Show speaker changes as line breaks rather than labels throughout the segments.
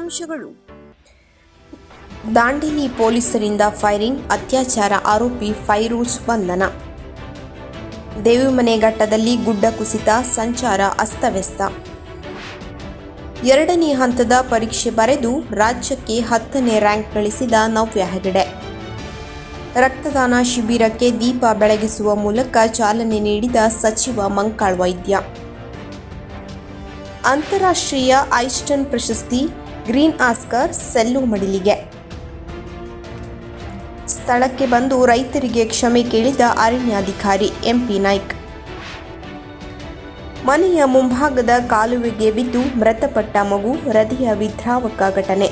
ಮುಖ್ಯಾಂಶಗಳು
ದಾಂಡೇಲಿ ಪೊಲೀಸರಿಂದ ಫೈರಿಂಗ್, ಅತ್ಯಾಚಾರ ಆರೋಪಿ ಫೈರೂಜ್ ಬಂಧನ ದೇವಿಮನೆ ಘಟ್ಟದಲ್ಲಿ ಗುಡ್ಡ ಕುಸಿತ, ಸಂಚಾರ ಅಸ್ತವ್ಯಸ್ತ. ಎರಡನೇ ಹಂತದ ಪರೀಕ್ಷೆ ಬರೆದು ರಾಜ್ಯಕ್ಕೆ ಹತ್ತನೇ ರ್ಯಾಂಕ್ ಗಳಿಸಿದ ನವ್ಯ ಹೆಗಡೆ. ರಕ್ತದಾನ ಶಿಬಿರಕ್ಕೆ ದೀಪ ಬೆಳಗಿಸುವ ಮೂಲಕ ಚಾಲನೆ ನೀಡಿದ ಸಚಿವ ಮಂಕಾಳ್ ವೈದ್ಯ. ಅಂತಾರಾಷ್ಟ್ರೀಯ ಐಸ್ಟನ್ ಪ್ರಶಸ್ತಿ ಗ್ರೀನ್ ಆಸ್ಕರ್ ಸೆಲ್ಲು ಮಡಿಲಿಗೆ. ಸ್ಥಳಕ್ಕೆ ಬಂದು ರೈತರಿಗೆ ಕ್ಷಮೆ ಕೇಳಿದ ಅರಣ್ಯಾಧಿಕಾರಿ ಎಂಪಿ ನಾಯ್ಕ್. ಮನೆಯ ಮುಂಭಾಗದ ಕಾಲುವೆಗೆ ಬಿದ್ದು ಮೃತಪಟ್ಟ ಮಗು ಹೃದಯ ವಿದ್ರಾವಕ ಘಟನೆ.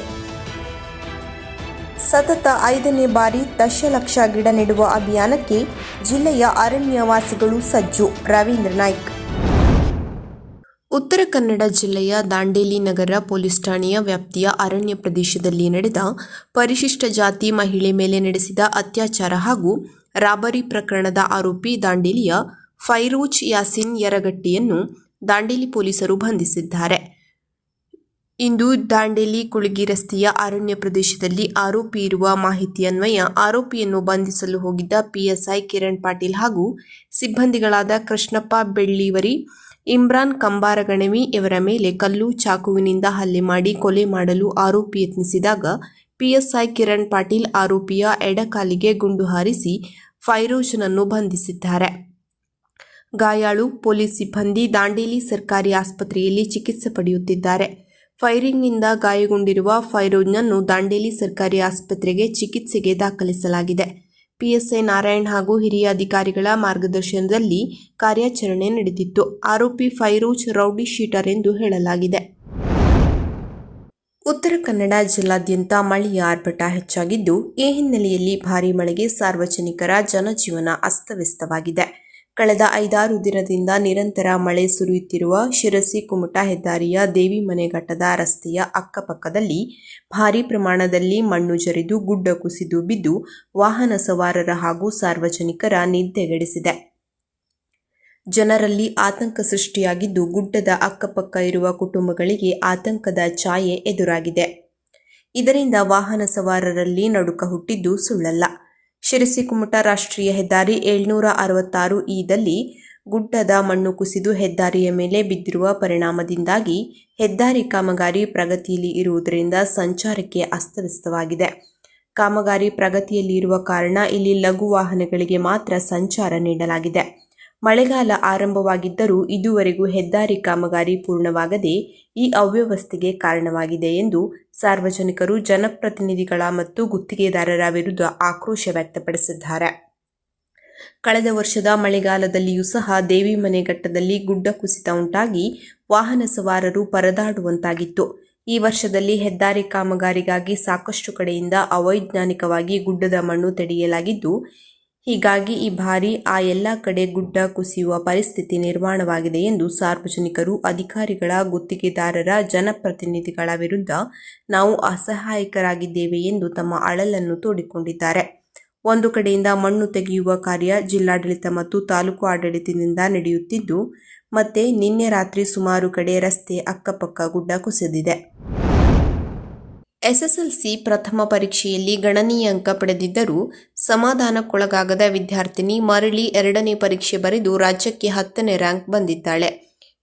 ಸತತ ಐದನೇ ಬಾರಿ ದಶಲಕ್ಷ ಗಿಡ ನೆಡುವ ಅಭಿಯಾನಕ್ಕೆ ಜಿಲ್ಲೆಯ ಅರಣ್ಯವಾಸಿಗಳು ಸಜ್ಜು, ರವೀಂದ್ರ ನಾಯ್ಕ್. ಉತ್ತರ ಕನ್ನಡ ಜಿಲ್ಲೆಯ ದಾಂಡೇಲಿ ನಗರ ಪೊಲೀಸ್ ಠಾಣೆಯ ವ್ಯಾಪ್ತಿಯ ಅರಣ್ಯ ಪ್ರದೇಶದಲ್ಲಿ ನಡೆದ ಪರಿಶಿಷ್ಟ ಜಾತಿ ಮಹಿಳೆ ಮೇಲೆ ನಡೆಸಿದ ಅತ್ಯಾಚಾರ ಹಾಗೂ ರಾಬರಿ ಪ್ರಕರಣದ ಆರೋಪಿ ದಾಂಡೇಲಿಯ ಫೈರೋಜ್ ಯಾಸಿನ್ ಯರಗಟ್ಟಿಯನ್ನು ದಾಂಡೇಲಿ ಪೊಲೀಸರು ಬಂಧಿಸಿದ್ದಾರೆ. ಇಂದು ದಾಂಡೇಲಿ ಕುಳಗಿ ರಸ್ತೆಯ ಅರಣ್ಯ ಪ್ರದೇಶದಲ್ಲಿ ಆರೋಪಿ ಇರುವ ಮಾಹಿತಿಯನ್ವಯ ಆರೋಪಿಯನ್ನು ಬಂಧಿಸಲು ಹೋಗಿದ್ದ ಪಿಎಸ್ಐ ಕಿರಣ್ ಪಾಟೀಲ್ ಹಾಗೂ ಸಿಬ್ಬಂದಿಗಳಾದ ಕೃಷ್ಣಪ್ಪ ಬೆಳ್ಳಿವರಿ ಇಮ್ರಾನ್ ಕಂಬಾರಗಣವಿ ಇವರ ಮೇಲೆ ಕಲ್ಲು ಚಾಕುವಿನಿಂದ ಹಲ್ಲೆ ಮಾಡಿ ಕೊಲೆ ಮಾಡಲು ಆರೋಪಿ ಯತ್ನಿಸಿದಾಗ ಪಿಎಸ್ಐ ಕಿರಣ್ ಪಾಟೀಲ್ ಆರೋಪಿಯ ಎಡಕಾಲಿಗೆ ಗುಂಡು ಹಾರಿಸಿ ಫೈರೋಜ್ನನ್ನು ಬಂಧಿಸಿದ್ದಾರೆ. ಗಾಯಾಳು ಪೊಲೀಸ್ ಸಿಬ್ಬಂದಿ ದಾಂಡೇಲಿ ಸರ್ಕಾರಿ ಆಸ್ಪತ್ರೆಯಲ್ಲಿ ಚಿಕಿತ್ಸೆ ಪಡೆಯುತ್ತಿದ್ದಾರೆ. ಫೈರಿಂಗ್ನಿಂದ ಗಾಯಗೊಂಡಿರುವ ಫೈರೋಜ್ನನ್ನು ದಾಂಡೇಲಿ ಸರ್ಕಾರಿ ಆಸ್ಪತ್ರೆಗೆ ಚಿಕಿತ್ಸೆಗೆ ದಾಖಲಿಸಲಾಗಿದೆ. ಪಿಎಸ್ಐ ನಾರಾಯಣ್ ಹಾಗೂ ಹಿರಿಯ ಅಧಿಕಾರಿಗಳ ಮಾರ್ಗದರ್ಶನದಲ್ಲಿ ಕಾರ್ಯಾಚರಣೆ ನಡೆದಿತ್ತು. ಆರೋಪಿ ಫೈರೂಜ್ ರೌಡಿ ಶೀಟರ್ ಎಂದು ಹೇಳಲಾಗಿದೆ. ಉತ್ತರ ಕನ್ನಡ ಜಿಲ್ಲಾದ್ಯಂತ ಮಳೆಯ ಆರ್ಭಟ ಹೆಚ್ಚಾಗಿದ್ದು, ಈ ಹಿನ್ನೆಲೆಯಲ್ಲಿ ಭಾರೀ ಮಳೆಗೆ ಸಾರ್ವಜನಿಕರ ಜನಜೀವನ ಅಸ್ತವ್ಯಸ್ತವಾಗಿದೆ. ಕಳೆದ ಐದಾರು ದಿನದಿಂದ ನಿರಂತರ ಮಳೆ ಸುರಿಯುತ್ತಿರುವ ಶಿರಸಿ ಕುಮಟಾ ಹೆದ್ದಾರಿಯ ದೇವಿಮನೆ ಘಟ್ಟದ ರಸ್ತೆಯ ಅಕ್ಕಪಕ್ಕದಲ್ಲಿ ಭಾರೀ ಪ್ರಮಾಣದಲ್ಲಿ ಮಣ್ಣು ಜರಿದು ಗುಡ್ಡ ಕುಸಿದು ಬಿದ್ದು ವಾಹನ ಸವಾರರ ಹಾಗೂ ಸಾರ್ವಜನಿಕರ ನಿದ್ದೆಗೆಡಿಸಿದೆ ಜನರಲ್ಲಿ ಆತಂಕ ಸೃಷ್ಟಿಯಾಗಿದ್ದು ಗುಡ್ಡದ ಅಕ್ಕಪಕ್ಕ ಇರುವ ಕುಟುಂಬಗಳಿಗೆ ಆತಂಕದ ಛಾಯೆ ಎದುರಾಗಿದೆ. ಇದರಿಂದ ವಾಹನ ಸವಾರರಲ್ಲಿ ನಡುಕ ಹುಟ್ಟಿದ್ದು ಸುಳ್ಳಲ್ಲ. ಶಿರಸಿ ಕುಮಟಾ ರಾಷ್ಟ್ರೀಯ ಹೆದ್ದಾರಿ ಏಳ್ನೂರ ಅರವತ್ತಾರು ಇದಲ್ಲಿ ಗುಡ್ಡದ ಮಣ್ಣು ಕುಸಿದು ಹೆದ್ದಾರಿಯ ಮೇಲೆ ಬಿದ್ದಿರುವ ಪರಿಣಾಮದಿಂದಾಗಿ ಹೆದ್ದಾರಿ ಕಾಮಗಾರಿ ಪ್ರಗತಿಯಲ್ಲಿ ಇರುವುದರಿಂದ ಸಂಚಾರಕ್ಕೆ ಅಸ್ತವ್ಯಸ್ತವಾಗಿದೆ. ಕಾಮಗಾರಿ ಪ್ರಗತಿಯಲ್ಲಿ ಇರುವ ಕಾರಣ ಇಲ್ಲಿ ಲಘು ವಾಹನಗಳಿಗೆ ಮಾತ್ರ ಸಂಚಾರ ನೀಡಲಾಗಿದೆ. ಮಳೆಗಾಲ ಆರಂಭವಾಗಿದ್ದರೂ ಇದುವರೆಗೂ ಹೆದ್ದಾರಿ ಕಾಮಗಾರಿ ಪೂರ್ಣವಾಗದೆ ಈ ಅವ್ಯವಸ್ಥೆಗೆ ಕಾರಣವಾಗಿದೆ ಎಂದು ಸಾರ್ವಜನಿಕರು, ಜನಪ್ರತಿನಿಧಿಗಳ ಮತ್ತು ಗುತ್ತಿಗೆದಾರರ ವಿರುದ್ಧ ಆಕ್ರೋಶ ವ್ಯಕ್ತಪಡಿಸಿದ್ದಾರೆ. ಕಳೆದ ವರ್ಷದ ಮಳೆಗಾಲದಲ್ಲಿಯೂ ಸಹ ದೇವಿಮನೆ ಘಟ್ಟದಲ್ಲಿ ಗುಡ್ಡ ಕುಸಿತ ಉಂಟಾಗಿ ವಾಹನ ಸವಾರರು ಪರದಾಡುವಂತಾಗಿತ್ತು. ಈ ವರ್ಷದಲ್ಲಿ ಹೆದ್ದಾರಿ ಕಾಮಗಾರಿಗಾಗಿ ಸಾಕಷ್ಟು ಕಡೆಯಿಂದ ಅವೈಜ್ಞಾನಿಕವಾಗಿ ಗುಡ್ಡದ ಮಣ್ಣು ತೆಗೆಯಲಾಗಿದ್ದು ಹೀಗಾಗಿ ಈ ಬಾರಿ ಆ ಎಲ್ಲ ಕಡೆ ಗುಡ್ಡ ಕುಸಿಯುವ ಪರಿಸ್ಥಿತಿ ನಿರ್ಮಾಣವಾಗಿದೆ ಎಂದು ಸಾರ್ವಜನಿಕರು, ಅಧಿಕಾರಿಗಳ, ಗುತ್ತಿಗೆದಾರರ, ಜನಪ್ರತಿನಿಧಿಗಳ ವಿರುದ್ಧ ನಾವು ಅಸಹಾಯಕರಾಗಿದ್ದೇವೆ ಎಂದು ತಮ್ಮ ಅಳಲನ್ನು ತೋಡಿಕೊಂಡಿದ್ದಾರೆ. ಒಂದು ಕಡೆಯಿಂದ ಮಣ್ಣು ತೆಗೆಯುವ ಕಾರ್ಯ ಜಿಲ್ಲಾಡಳಿತ ಮತ್ತು ತಾಲೂಕು ಆಡಳಿತದಿಂದ ನಡೆಯುತ್ತಿದ್ದು, ಮತ್ತೆ ನಿನ್ನೆ ರಾತ್ರಿ ಸುಮಾರು ಕಡೆ ರಸ್ತೆ ಅಕ್ಕಪಕ್ಕ ಗುಡ್ಡ ಕುಸಿದಿದೆ. ಎಸ್ಎಸ್ಎಲ್ಸಿ ಪ್ರಥಮ ಪರೀಕ್ಷೆಯಲ್ಲಿ ಗಣನೀಯ ಅಂಕ ಪಡೆದಿದ್ದರೂ ಸಮಾಧಾನಕ್ಕೊಳಗಾಗದ ವಿದ್ಯಾರ್ಥಿನಿ ಮರಳಿ ಎರಡನೇ ಪರೀಕ್ಷೆ ಬರೆದು ರಾಜ್ಯಕ್ಕೆ ಹತ್ತನೇ ರ್ಯಾಂಕ್ ಬಂದಿದ್ದಾಳೆ.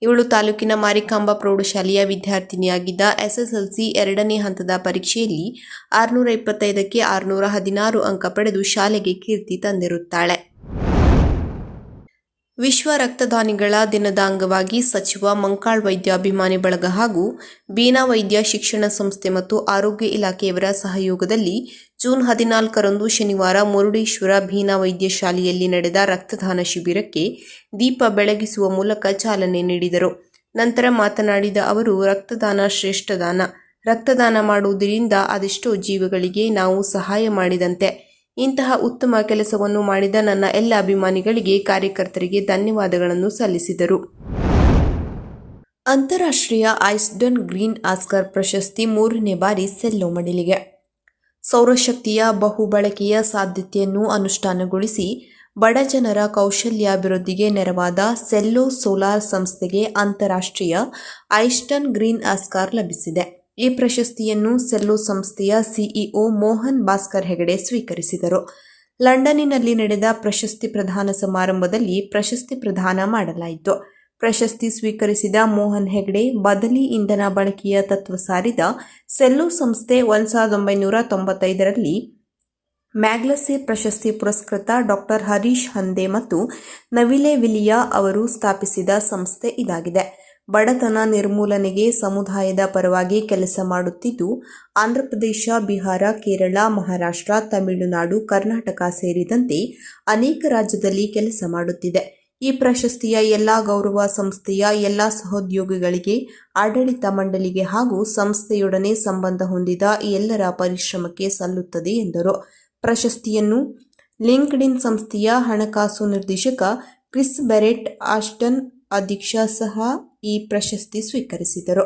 ಇವಳು ತಾಲೂಕಿನ ಮಾರಿಕಾಂಬಾ ಪ್ರೌಢಶಾಲೆಯ ವಿದ್ಯಾರ್ಥಿನಿಯಾಗಿದ್ದ ಎಸ್ಎಸ್ಎಲ್ಸಿ ಎರಡನೇ ಹಂತದ ಪರೀಕ್ಷೆಯಲ್ಲಿ ಆರುನೂರ ಇಪ್ಪತ್ತೈದಕ್ಕೆ ಆರುನೂರ ಹದಿನಾರು ಅಂಕ ಪಡೆದು ಶಾಲೆಗೆ ಕೀರ್ತಿ ತಂದಿರುತ್ತಾಳೆ. ವಿಶ್ವ ರಕ್ತದಾನಿಗಳ ದಿನದ ಅಂಗವಾಗಿ ಸಚಿವ ಮಂಕಾಳ್ ವೈದ್ಯ ಅಭಿಮಾನಿ ಬಳಗ ಹಾಗೂ ಬೀನಾ ವೈದ್ಯ ಶಿಕ್ಷಣ ಸಂಸ್ಥೆ ಮತ್ತು ಆರೋಗ್ಯ ಇಲಾಖೆಯವರ ಸಹಯೋಗದಲ್ಲಿ ಜೂನ್ ಹದಿನಾಲ್ಕರಂದು ಶನಿವಾರ ಮುರುಡೇಶ್ವರ ಭೀನಾ ವೈದ್ಯ ಶಾಲೆಯಲ್ಲಿ ನಡೆದ ರಕ್ತದಾನ ಶಿಬಿರಕ್ಕೆ ದೀಪ ಬೆಳಗಿಸುವ ಮೂಲಕ ಚಾಲನೆ ನೀಡಿದರು. ನಂತರ ಮಾತನಾಡಿದ ಅವರು, ರಕ್ತದಾನ ಶ್ರೇಷ್ಠ ದಾನ. ರಕ್ತದಾನ ಮಾಡುವುದರಿಂದ ಅದೆಷ್ಟೋ ಜೀವಗಳಿಗೆ ನಾವು ಸಹಾಯ ಮಾಡಿದಂತೆ. ಇಂತಹ ಉತ್ತಮ ಕೆಲಸವನ್ನು ಮಾಡಿದ ನನ್ನ ಎಲ್ಲ ಅಭಿಮಾನಿಗಳಿಗೆ ಕಾರ್ಯಕರ್ತರಿಗೆ ಧನ್ಯವಾದಗಳನ್ನು ಸಲ್ಲಿಸಿದರು. ಅಂತಾರಾಷ್ಟ್ರೀಯ ಐಸ್ಡನ್ ಗ್ರೀನ್ ಆಸ್ಕರ್ ಪ್ರಶಸ್ತಿ ಮೂರನೇ ಬಾರಿ ಸೆಲ್ಲೋ ಮಡಿಲಿಗೆ. ಸೌರಶಕ್ತಿಯ ಬಹುಬಳಕೆಯ ಸಾಧ್ಯತೆಯನ್ನು ಅನುಷ್ಠಾನಗೊಳಿಸಿ ಬಡಜನರ ಕೌಶಲ್ಯಾಭಿವೃದ್ಧಿಗೆ ನೆರವಾದ ಸೆಲ್ಲೋ ಸೋಲಾರ್ ಸಂಸ್ಥೆಗೆ ಅಂತಾರಾಷ್ಟ್ರೀಯ ಐಸ್ಟನ್ ಗ್ರೀನ್ ಆಸ್ಕಾರ್ ಲಭಿಸಿದೆ. ಈ ಪ್ರಶಸ್ತಿಯನ್ನು ಸೆಲ್ಲು ಸಂಸ್ಥೆಯ ಸಿಇಒ ಮೋಹನ್ ಭಾಸ್ಕರ್ ಹೆಗಡೆ ಸ್ವೀಕರಿಸಿದರು. ಲಂಡನ್ನಿನಲ್ಲಿ ನಡೆದ ಪ್ರಶಸ್ತಿ ಪ್ರದಾನ ಸಮಾರಂಭದಲ್ಲಿ ಪ್ರಶಸ್ತಿ ಪ್ರದಾನ ಮಾಡಲಾಯಿತು. ಪ್ರಶಸ್ತಿ ಸ್ವೀಕರಿಸಿದ ಮೋಹನ್ ಹೆಗಡೆ ಬದಲಿ ಇಂಧನ ಬಳಕೆಯ ತತ್ವ ಸಾರಿದ ಸೆಲ್ಲು ಸಂಸ್ಥೆ ಒಂದು ಸಾವಿರದ ಒಂಬೈನೂರ ತೊಂಬತ್ತೈದರಲ್ಲಿ ಮ್ಯಾಗ್ಲಸೆ ಪ್ರಶಸ್ತಿ ಪುರಸ್ಕೃತ ಡಾಕ್ಟರ್ ಹರೀಶ್ ಹಂದೆ ಮತ್ತು ನವಿಲೆ ವಿಲಿಯಾ ಅವರು ಸ್ಥಾಪಿಸಿದ ಸಂಸ್ಥೆ ಇದಾಗಿದೆ. ಬಡತನ ನಿರ್ಮೂಲನೆಗೆ ಸಮುದಾಯದ ಪರವಾಗಿ ಕೆಲಸ ಮಾಡುತ್ತಿದ್ದು, ಆಂಧ್ರಪ್ರದೇಶ, ಬಿಹಾರ, ಕೇರಳ, ಮಹಾರಾಷ್ಟ್ರ, ತಮಿಳುನಾಡು, ಕರ್ನಾಟಕ ಸೇರಿದಂತೆ ಅನೇಕ ರಾಜ್ಯದಲ್ಲಿ ಕೆಲಸ ಮಾಡುತ್ತಿದೆ. ಈ ಪ್ರಶಸ್ತಿಯ ಎಲ್ಲ ಗೌರವ ಸಂಸ್ಥೆಯ ಎಲ್ಲ ಸಹೋದ್ಯೋಗಿಗಳಿಗೆ, ಆಡಳಿತ ಮಂಡಳಿಗೆ ಹಾಗೂ ಸಂಸ್ಥೆಯೊಡನೆ ಸಂಬಂಧ ಹೊಂದಿದ ಎಲ್ಲರ ಪರಿಶ್ರಮಕ್ಕೆ ಸಲ್ಲುತ್ತದೆ ಎಂದರು. ಪ್ರಶಸ್ತಿಯನ್ನು ಲಿಂಕ್ಡ್ಇನ್ ಸಂಸ್ಥೆಯ ಹಣಕಾಸು ನಿರ್ದೇಶಕ ಕ್ರಿಸ್ ಬೆರೆಟ್ ಆಸ್ಟನ್ ಅಧ್ಯಕ್ಷ ಸಹ ಈ ಪ್ರಶಸ್ತಿ ಸ್ವೀಕರಿಸಿದರು.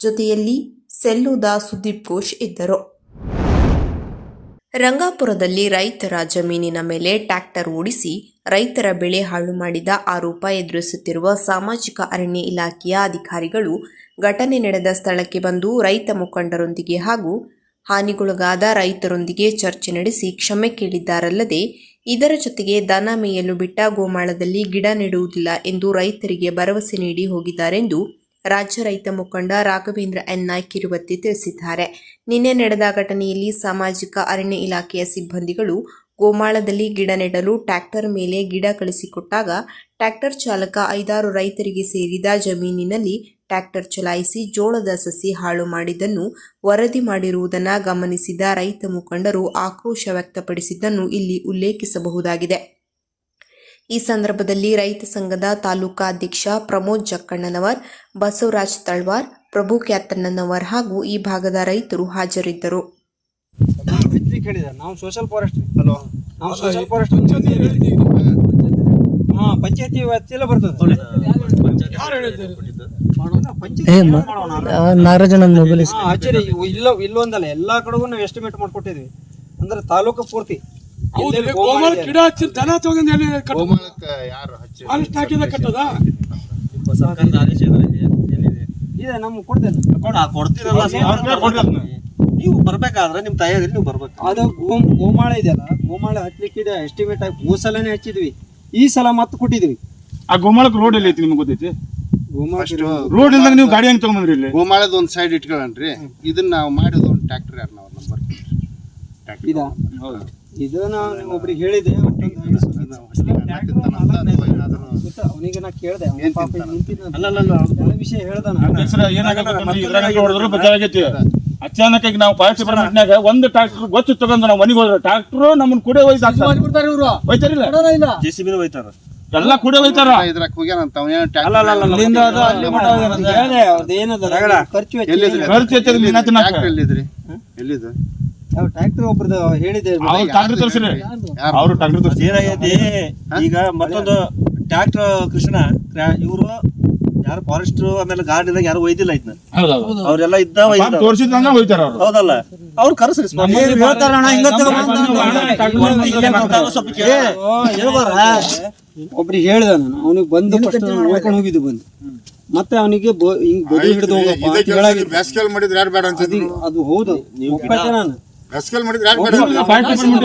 ಜೊತೆಯಲ್ಲಿ ಸೆಲ್ಲುದ ಸುದೀಪ್ ಘೋಷ್ ಇದ್ದರು. ರಂಗಾಪುರದಲ್ಲಿ ರೈತರ ಜಮೀನಿನ ಮೇಲೆ ಟ್ರ್ಯಾಕ್ಟರ್ ಓಡಿಸಿ ರೈತರ ಬೆಳೆ ಹಾಳು ಮಾಡಿದ ಆರೋಪ ಎದುರಿಸುತ್ತಿರುವ ಸಾಮಾಜಿಕ ಅರಣ್ಯ ಇಲಾಖೆಯ ಅಧಿಕಾರಿಗಳು ಘಟನೆ ನಡೆದ ಸ್ಥಳಕ್ಕೆ ಬಂದು ರೈತ ಮುಖಂಡರೊಂದಿಗೆ ಹಾಗೂ ಹಾನಿಗೊಳಗಾದ ರೈತರೊಂದಿಗೆ ಚರ್ಚೆ ನಡೆಸಿ ಕ್ಷಮೆ ಕೇಳಿದ್ದಾರಲ್ಲದೆ ಇದರ ಜೊತೆಗೆ ದನ ಮೇಯಲು ಬಿಟ್ಟ ಗೋಮಾಳದಲ್ಲಿ ಗಿಡ ನೆಡುವುದಿಲ್ಲ ಎಂದು ರೈತರಿಗೆ ಭರವಸೆ ನೀಡಿ ಹೋಗಿದ್ದಾರೆಂದು ರಾಜ್ಯ ರೈತ ಮುಖಂಡ ರಾಘವೇಂದ್ರ ಎನ್ ನಾಯ್ಕ್ ಕಿರುವತ್ತಿ ತಿಳಿಸಿದ್ದಾರೆ. ನಿನ್ನೆ ನಡೆದ ಘಟನೆಯಲ್ಲಿ ಸಾಮಾಜಿಕ ಅರಣ್ಯ ಇಲಾಖೆಯ ಸಿಬ್ಬಂದಿಗಳು ಗೋಮಾಳದಲ್ಲಿ ಗಿಡ ನೆಡಲು ಟ್ರ್ಯಾಕ್ಟರ್ ಮೇಲೆ ಗಿಡ ಕಳಿಸಿಕೊಟ್ಟಾಗ ಟ್ರ್ಯಾಕ್ಟರ್ ಚಾಲಕ ಐದಾರು ರೈತರಿಗೆ ಸೇರಿದ ಜಮೀನಿನಲ್ಲಿ ಟ್ರ್ಯಾಕ್ಟರ್ ಚಲಾಯಿಸಿ ಜೋಳದ ಸಸಿ ಹಾಳು ಮಾಡಿದ್ದನ್ನು ವರದಿ ಮಾಡಿರುವುದನ್ನು ಗಮನಿಸಿದ ರೈತ ಮುಖಂಡರು ಆಕ್ರೋಶ ವ್ಯಕ್ತಪಡಿಸಿದ್ದನ್ನು ಇಲ್ಲಿ ಉಲ್ಲೇಖಿಸಬಹುದಾಗಿದೆ. ಈ ಸಂದರ್ಭದಲ್ಲಿ ರೈತ ಸಂಘದ ತಾಲೂಕಾ ಅಧ್ಯಕ್ಷ ಪ್ರಮೋದ್ ಜಕ್ಕಣ್ಣನವರ್ ಬಸವರಾಜ್ ತಳ್ವಾರ್ ಪ್ರಭು ಕ್ಯಾತಣ್ಣನವರ್ ಹಾಗೂ ಈ ಭಾಗದ ರೈತರು ಹಾಜರಿದ್ದರು.
ನಾವು ಸೋಷಲ್ ಫಾರೆಸ್ಟ್ ಹಲೋ ನಾವು ಸೋಷಲ್ ಫಾರೆಸ್ಟ್ ಪಂಚಾಯತಿ ವ್ಯಾಪ್ತಿಯಲ್ಲ ಬರ್ತದೆ.
ನಾಗರಾಜನ ಮೊಬೈಲ್
ಇಲ್ಲ ಇಲ್ಲೊಂದಲ್ಲ ಎಲ್ಲಾ ಕಡೆಗೂ ನಾವು ಎಸ್ಟಿಮೇಟ್ ಮಾಡ್ಕೊಟ್ಟಿದ್ವಿ. ಅಂದ್ರೆ ತಾಲೂಕು ಪೂರ್ತಿ. ಗೋಮಾಳ.
ಗಿಡ ಹಚ್ಚಿ ದನ ತಗೊಂಡ್ ಎಲ್ಲಿ ಫಾರೆಸ್ಟ್ ಹಾಕಿದ ಕಟ್ಟದ?
ಇದೆ ನಮ್ಗೆ ಕೊಡ್ತೇನೆ.
ನೀವು ಬರ್ಬೇಕಾದ್ರೆ ನಿಮ್ ತಾಯಿಯಾದ್ರೆ ನೀವು ಬರ್ಬೇಕು.
ಅದು ಗೋಮ್ ಗೋಮಾಳ ಇದೆಯಲ್ಲ ಗೋಮಾಳ ಹಚ್ಲಿಕ್ಕಿದೆ ಎಸ್ಟಿಮೇಟ್ ಆಗಿ ಹೂ ಸಲನೇ ಹಚ್ಚಿದ್ವಿ. ಈ ಸಲ ಮತ್ತೆ ಕೊಟ್ಟಿದ್ವಿ.
ಆ ಗೋಮಾಳಕ್ ರೋಡ್ ಎಲ್ಲಿ ಐತಿ ನಿಮ್ಗೆ ಗೊತ್ತೈತಿ? ರೋಡ್ ಇಲ್ದಾಗ ನೀವು ಗಾಡಿ ಹೆಂಗ್ ತಗೊಂಬಂದ್ರಿ ಇಲ್ಲಿ?
ಗೋಮಾಳದ ಒಂದ್ ಸೈಡ್ ಇಟ್ಕೊಳ್ಳನ್ರಿ ಇದನ್ನ ನಾವು ಮಾಡಿದ ಒಂದು ಟ್ರ್ಯಾಕ್ಟರ್ ಯಾರು ನಾವು ನಂಬರ್
ಇದ? ಇದು ನಾನು ಒಬ್ರಿಗೆ ಹೇಳಿದೆ ಅವನಿಗೆ ನಾ ಕೇಳ್ದೆ ಇಲ್ಲಿ ವಿಷಯ
ಅಚಾನಕ್ ನಾವು ಫೈರ್ ಡಿಪಾರ್ಟ್ಮೆಂಟ್ನಾಗ ಒಂದು ಟ್ರಾಕ್ಟರ್ ಗೊತ್ತು ತಗೊಂಡ್ ನಾವು ಮನೆಗೆ ಹೋದ್ರೆ ಟ್ರಾಕ್ಟರ್ ನಮ್ಮನ್ನ ಕೂಡ ಒಯ್ದು ಹೋಯ್ತಾರಿಲ್ಲ
ಜೆ ಸಿ ಬಿ ಹೋಯ್ತಾರ
ಎಲ್ಲ ಹೋಯ್ತಾರ
ಇದ್ರಾಗ ಹೋಗ್ಯಾನ ಅಂತ ಅವನೇನು
ಇಲ್ಲಿಂದ ಅದು ಅಲ್ಲಿ ಮಠ ಹೋಗ್ಯಾನ ಅಂತ ಹೇಳ್ದೆ, ಅವ್ರ್ದು ಏನದ ಖರ್ಚು ವೆಚ್ಚ
ಎಲ್ಲಿದ್ರಿ
ಖರ್ಚು.
ಟ್ರ್ಯಾಕ್ಟರ್ ಎಲ್ಲಿದ್ರಿ ಎಲ್ಲಿದು
ಯಾವ ಟ್ರ್ಯಾಕ್ಟರ್ ಒಬ್ರದ್ದು ಹೇಳಿದೆ
ಅವ್ರು ಟ್ರಾಕ್ಟರ್ ತರ್ಸಿರಿ
ಯಾರು
ಅವ್ರು ಟ್ರಾಕ್ಟರ್ ತರ್ಸಿ
ಏನಾಗೈತಿ ಈಗ ಮತ್ತೊಂದು ಟ್ರಾಕ್ಟರ್ ಕೃಷ್ಣ ಇವರು ಯಾರು ಫಾರೆಸ್ಟ್ ಆಮೇಲೆ ಗಾರ್ಡ್ ಯಾರು ಒಯ್ದಿಲ್ಲ ಇದನ್ನ
ಹೌದೌದು
ಅವ್ರೆಲ್ಲ ಇದ್ದ
ಹೋಯ್ತಾರ ಅವ್ರು
ಹೌದಲ್ಲ ಅವ್ರು ಕರ್ಸ್ರಿ ಸ್ವಲ್ಪ ಕೇಳಿ.
ಒಬ್ರಿಗೆ ಹೇಳ್ದೆ ನಾನು ಅವನಿಗೆ ಬಂದು ಫಸ್ಟ್ ನೋಡ್ಕೊಂಡು ಹೋಗಿದ್ದು ಬಂದು. ಮತ್ತೆ ಅವನಿಗೆ ಹಿಂಗ್ ಬದಿ ಹಿಡಿದು ಹೋಗಪ್ಪ ಅಂತ ಹೇಳಾಗಿದ್ದು.
ಬ್ಯಾಸ್ಕೆಲ್ ಮಾಡಿದ್ರೆ ಯಾರು ಬೇಡ ಅಂತ
ಅದು ಅದು ಹೌದು ನಾನು.
ಬ್ಯಾಸ್ಕೆಲ್ ಮಾಡಿದ್ರೆ ಯಾರು ಬೇಡ
ಡಿಪಾರ್ಟ್ಮೆಂಟ್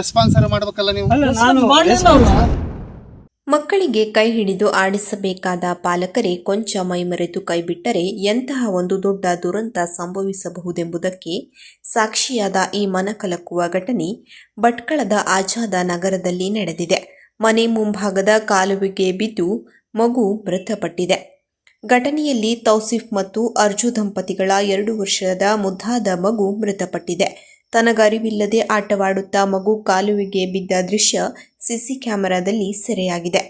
ರೆಸ್ಪಾನ್ಸ್ ಮಾಡ್ಬೇಕಲ್ಲ ನೀವು?
ಅಲ್ಲ ನಾನು
ಮಕ್ಕಳಿಗೆ ಕೈ ಹಿಡಿದು ಆಡಿಸಬೇಕಾದ ಪಾಲಕರೇ ಕೊಂಚ ಮೈಮರೆತು ಕೈಬಿಟ್ಟರೆ ಎಂತಹ ಒಂದು ದೊಡ್ಡ ದುರಂತ ಸಂಭವಿಸಬಹುದೆಂಬುದಕ್ಕೆ ಸಾಕ್ಷಿಯಾದ ಈ ಮನಕಲಕುವ ಘಟನೆ ಭಟ್ಕಳದ ಆಜಾದ ನಗರದಲ್ಲಿ ನಡೆದಿದೆ. ಮನೆ ಮುಂಭಾಗದ ಕಾಲುವೆಗೆ ಬಿದ್ದು ಮಗು ಮೃತಪಟ್ಟಿದೆ. ಘಟನೆಯಲ್ಲಿ ತೌಸಿಫ್ ಮತ್ತು ಅರ್ಜು ದಂಪತಿಗಳ ಎರಡು ವರ್ಷದ ಮುದ್ದಾದ ಮಗು ಮೃತಪಟ್ಟಿದೆ. ತನಗರಿವಿಲ್ಲದೆ ಆಟವಾಡುತ್ತಾ ಮಗು ಕಾಲುವೆಗೆ ಬಿದ್ದ ದೃಶ್ಯ ಸಿಸಿ ಕ್ಯಾಮೆರಾದಲ್ಲಿ ಸೆರೆಯಾಗಿದೆ.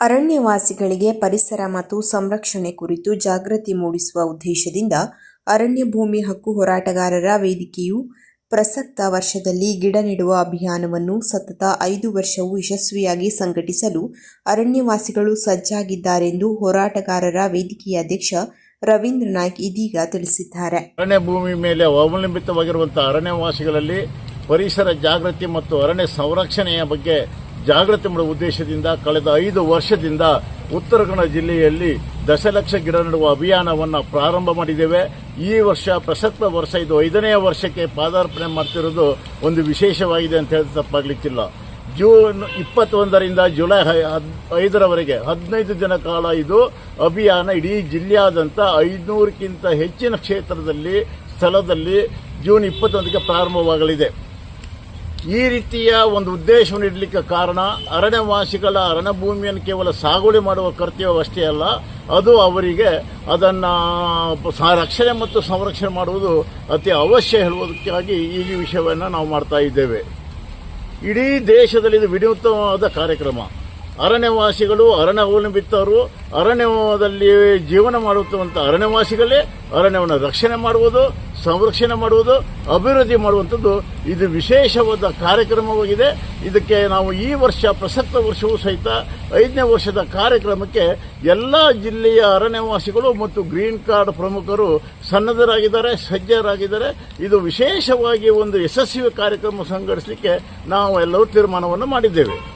ಅರಣ್ಯವಾಸಿಗಳಿಗೆ ಪರಿಸರ ಮತ್ತು ಸಂರಕ್ಷಣೆ ಕುರಿತು ಜಾಗೃತಿ ಮೂಡಿಸುವ ಉದ್ದೇಶದಿಂದ ಅರಣ್ಯ ಭೂಮಿ ಹಕ್ಕು ಹೋರಾಟಗಾರರ ವೇದಿಕೆಯು ಪ್ರಸಕ್ತ ವರ್ಷದಲ್ಲಿ ಗಿಡ ನೆಡುವ ಅಭಿಯಾನವನ್ನು ಸತತ ಐದು ವರ್ಷವೂ ಯಶಸ್ವಿಯಾಗಿ ಸಂಘಟಿಸಲು ಅರಣ್ಯವಾಸಿಗಳು ಸಜ್ಜಾಗಿದ್ದಾರೆಂದು ಹೋರಾಟಗಾರರ ವೇದಿಕೆಯ ಅಧ್ಯಕ್ಷ ರವೀಂದ್ರ ನಾಯ್ಕ್ ಇದೀಗ ತಿಳಿಸಿದ್ದಾರೆ.
ಅರಣ್ಯ ಭೂಮಿ ಮೇಲೆ ಅವಲಂಬಿತವಾಗಿರುವಂತಹ ಅರಣ್ಯವಾಸಿಗಳಲ್ಲಿ ಪರಿಸರ ಜಾಗೃತಿ ಮತ್ತು ಅರಣ್ಯ ಸಂರಕ್ಷಣೆಯ ಬಗ್ಗೆ ಜಾಗೃತಿ ಮಾಡುವ ಉದ್ದೇಶದಿಂದ ಕಳೆದ ಐದು ವರ್ಷದಿಂದ ಉತ್ತರ ಕನ್ನಡ ಜಿಲ್ಲೆಯಲ್ಲಿ ದಶಲಕ್ಷ ಗಿಡ ನೆಡುವ ಅಭಿಯಾನವನ್ನು ಪ್ರಾರಂಭ ಮಾಡಿದ್ದೇವೆ. ಈ ವರ್ಷ ಪ್ರಸಕ್ತ ವರ್ಷ, ಇದು ಐದನೇ ವರ್ಷಕ್ಕೆ ಪಾದಾರ್ಪಣೆ ಮಾಡ್ತಿರೋದು ಒಂದು ವಿಶೇಷವಾಗಿದೆ ಅಂತ ಹೇಳಿ ತಪ್ಪಾಗ್ಲಿಕ್ಕಿಲ್ಲ. ಜೂನ್ ಇಪ್ಪತ್ತೊಂದರಿಂದ ಜುಲೈ ಹದ್- ಐದರವರೆಗೆ, ಹದಿನೈದು ದಿನ ಕಾಲ ಇದು ಅಭಿಯಾನ ಇಡೀ ಜಿಲ್ಲೆಯಾದಂಥ ಐದುನೂರಕ್ಕಿಂತ ಹೆಚ್ಚಿನ ಕ್ಷೇತ್ರದಲ್ಲಿ, ಸ್ಥಳದಲ್ಲಿ ಜೂನ್ ಇಪ್ಪತ್ತೊಂದಕ್ಕೆ ಪ್ರಾರಂಭವಾಗಲಿದೆ. ಈ ರೀತಿಯ ಒಂದು ಉದ್ದೇಶವನ್ನು ಇಡಲಿಕ್ಕೆ ಕಾರಣ, ಅರಣ್ಯವಾಸಿಗಳ ಅರಣ್ಯ ಭೂಮಿಯನ್ನು ಕೇವಲ ಸಾಗುವಳಿ ಮಾಡುವ ಕರ್ತವ್ಯವಷ್ಟೇ ಅಲ್ಲ, ಅದು ಅವರಿಗೆ ಅದನ್ನು ರಕ್ಷಣೆ ಮತ್ತು ಸಂರಕ್ಷಣೆ ಮಾಡುವುದು ಅತಿ ಅವಶ್ಯ ಹೇಳುವುದಕ್ಕಾಗಿ ಈ ವಿಷಯವನ್ನು ನಾವು ಮಾಡ್ತಾ ಇದ್ದೇವೆ. ಇಡೀ ದೇಶದಲ್ಲಿ ಇದು ವಿನೂತನವಾದ ಕಾರ್ಯಕ್ರಮ. ಅರಣ್ಯವಾಸಿಗಳು ಅರಣ್ಯ ಬಿತ್ತವರು ಅರಣ್ಯದಲ್ಲಿ ಜೀವನ ಮಾಡುತ್ತವಂಥ ಅರಣ್ಯವಾಸಿಗಳೇ ಅರಣ್ಯವನ್ನು ರಕ್ಷಣೆ ಮಾಡುವುದು, ಸಂರಕ್ಷಣೆ ಮಾಡುವುದು, ಅಭಿವೃದ್ಧಿ ಮಾಡುವಂಥದ್ದು. ಇದು ವಿಶೇಷವಾದ ಕಾರ್ಯಕ್ರಮವಾಗಿದೆ. ಇದಕ್ಕೆ ನಾವು ಈ ವರ್ಷ, ಪ್ರಸಕ್ತ ವರ್ಷವೂ ಸಹಿತ ಐದನೇ ವರ್ಷದ ಕಾರ್ಯಕ್ರಮಕ್ಕೆ ಎಲ್ಲ ಜಿಲ್ಲೆಯ ಅರಣ್ಯವಾಸಿಗಳು ಮತ್ತು ಗ್ರೀನ್ ಕಾರ್ಡ್ ಪ್ರಮುಖರು ಸನ್ನದ್ಧರಾಗಿದ್ದಾರೆ, ಸಜ್ಜರಾಗಿದ್ದಾರೆ. ಇದು ವಿಶೇಷವಾಗಿ ಒಂದು ಯಶಸ್ವಿ ಕಾರ್ಯಕ್ರಮ ಸಂಘಟಿಸಲಿಕ್ಕೆ ನಾವು ಎಲ್ಲರೂ ತೀರ್ಮಾನವನ್ನು ಮಾಡಿದ್ದೇವೆ.